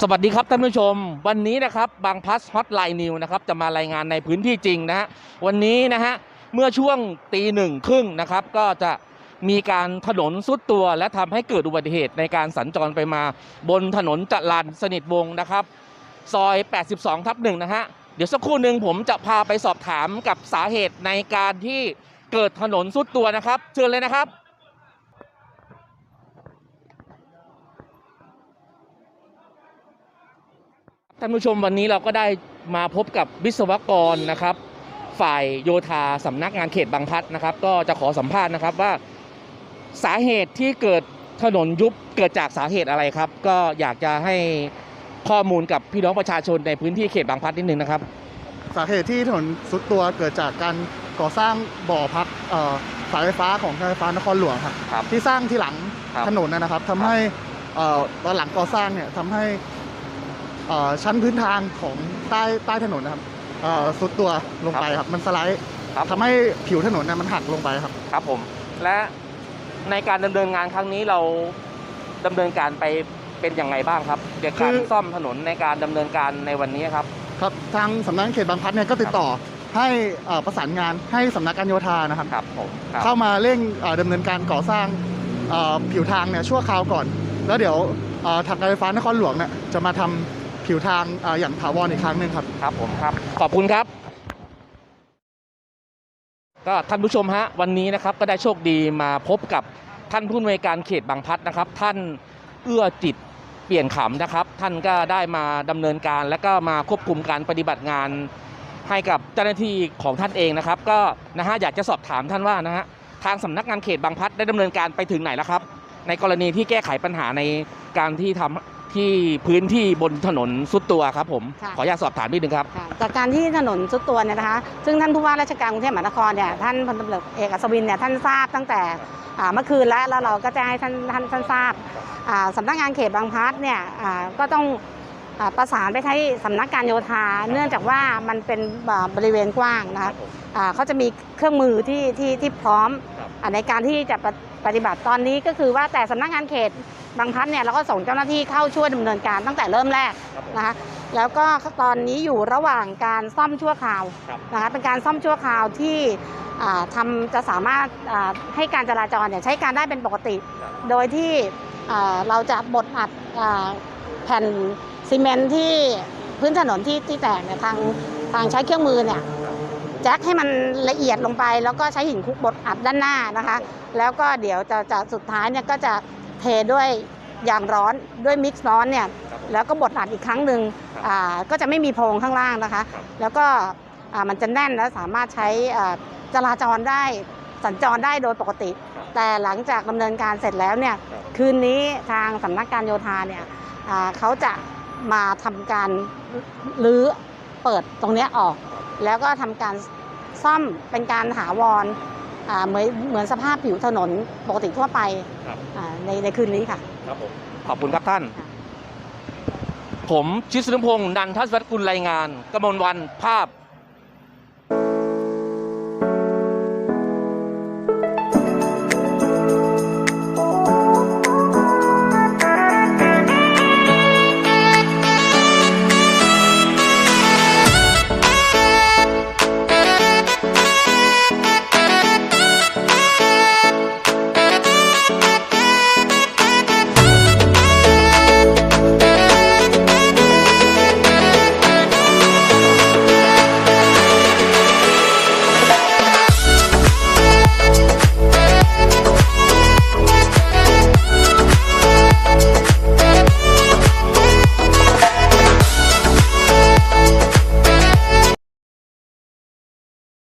สวัสดีครับท่านผู้ชม วันนี้นะครับบางพลัสฮอตไลน์นิวนะครับจะมารายงานในพื้นที่จริงนะฮะวันนี้นะฮะเมื่อช่วงตีหนึ่งครึ่งนะครับก็จะมีการถนนสุดตัว และทำให้เกิดอุบัติเหตุในการสัญจรไปมา บนถนนจรันสนิทวงนะครับ ซอย 82 ทับหนึ่งนะฮะเดี๋ยวสักครู่หนึ่งผมจะพาไปสอบถามกับสาเหตุในการที่เกิดถนนสุดตัวนะครับ เชิญเลยนะครับานผู้ชมวันนี้เราก็ได้มาพบกับวิศวกรนะครับ ฝ่ายโยธาสำนักงานเขตบางพลัดนะครับ ก็จะขอสัมภาษณ์นะครับว่าสาเหตุที่เกิดถนนยุบเกิดจากสาเหตุอะไรครับ ก็อยากจะให้ข้อมูลกับพี่น้องประชาชนในพื้นที่เขตบางพลัดนิดนึงนะครับ สาเหตุที่ถนนสุดตัวเกิดจากการก่อสร้างบ่อพักเอ่อสายไฟฟ้าของการไฟฟ้านครหลวงครับครับที่สร้างที่หลังครับถนนนะนะครับทำให้เอ่อตอนหลังก่อสร้างเนี่ยทำให้เอ่อ ชั้นพื้นทางของใต้ใต้ถนนนะครับเอ่อสุดตัวลงไปครับ มันสไลด์ครับทำให้ผิวถนนเนี่ยมันหักลงไปครับ ครับผม และในการดำเนินงานครั้งนี้เราดำเนินการไปเป็นยังไงบ้างครับเกี่ยวกับการคือซ่อมถนนในการดำเนินการในวันนี้ครับ ครับทางสำนักงานเขตบางพลัดเนี่ยก็ติดต่อให้เอ่อประสานงานให้สำนักการโยธานะครับครับผมครับเข้ามาเร่งเอ่อดำเนินการก่อสร้างเอ่อผิวทางเนี่ยชั่วคราวก่อน แล้วเดี๋ยวเอ่อทางการไฟฟ้านครหลวงเนี่ยจะมาทำ ผิวทางอย่างถาวรอีกครั้งหนึ่งครับครับผมครับ ขอบคุณครับ ก็ท่านผู้ชมฮะวันนี้นะครับก็ได้โชคดีมาพบกับท่านผู้อำนวยการเขตบางพัดนะครับ ท่านเอื้อจิตเปลี่ยนขำนะครับ ท่านก็ได้มาดำเนินการ และก็มาควบคุมการปฏิบัติงานให้กับเจ้าหน้าที่ของท่านเองนะครับ ก็นะฮะอยากจะสอบถามท่านว่านะฮะทางสำนักงานเขตบางพัดได้ดำเนินการไปถึงไหนแล้วครับ ในกรณีที่แก้ไขปัญหาในการที่ทำ ที่พื้นที่บนถนนสุดตัวครับผมค่ะ ขออนุญาตสอบถามนิดนึงครับ ค่ะจากการที่ถนนสุดตัวเนี่ยนะคะ ซึ่งท่านผู้ว่าราชการกรุงเทพมหานครเนี่ย ท่านพลตำรวจเอกอัศวินเนี่ยท่านทราบตั้งแต่อ่าเมื่อคืนแล้วแล้วเราก็แจ้งให้ท่านท่านท่านทราบอ่าสำนักงานเขตบางพลัดเนี่ยอ่าก็ต้องอ่า ประสานไปที่สำนักการโยธา เนื่องจากว่ามันเป็นอ่าบริเวณกว้างนะคะอ่าเขาจะมีเครื่องมือที่ที่ที่พร้อมครับอ่าในการที่จะปฏิปฏิบัติตอนนี้ก็คือว่าแต่สำนักงานเขตบางพลัดเนี่ยเราก็ส่งเจ้าหน้าที่เข้าช่วยดำเนินการตั้งแต่เริ่มแรกนะคะแล้วก็ตอนนี้อยู่ระหว่างการซ่อมชั่วคราวครับนะคะเป็นการซ่อมชั่วคราวที่อ่าทำจะสามารถอ่าให้การจราจรเนี่ยใช้การได้เป็นปกติ โดยที่อ่าเราจะบดอัดอ่าแผ่น ซีเมนต์ที่พื้นถนนที่ที่แตกเนี่ยทางทางใช้เครื่องมือเนี่ยแจ็คให้มันละเอียดลงไป แล้วก็ใช้หินคลุกบดอัดด้านหน้านะคะ แล้วก็เดี๋ยวจะจะสุดท้ายเนี่ยก็จะเทด้วยอย่างร้อนด้วยมิกซ์ร้อนเนี่ยแล้วก็บดอัดอีกครั้งหนึ่งอ่าก็จะไม่มีโพรงข้างล่างนะคะ แล้วก็อ่ามันจะแน่นและสามารถใช้อ่าจราจรได้สัญจรได้โดยปกติ แต่หลังจากดำเนินการเสร็จแล้วเนี่ยคืนนี้ทางสำนักการโยธาเนี่ยอ่าเขาจะ มาทำการรื้อเปิดตรงเนี้ยออก แล้วก็ทำการซ่อมเป็นการถาวรอ่าเหมือนเหมือนสภาพผิวถนนปกติทั่วไปครับอ่าในในคืนนี้ค่ะครับผมขอบคุณครับท่านค่ะผมชิดสุนพงศ์นันทศวัตกุลรายงานกมลวันภาพ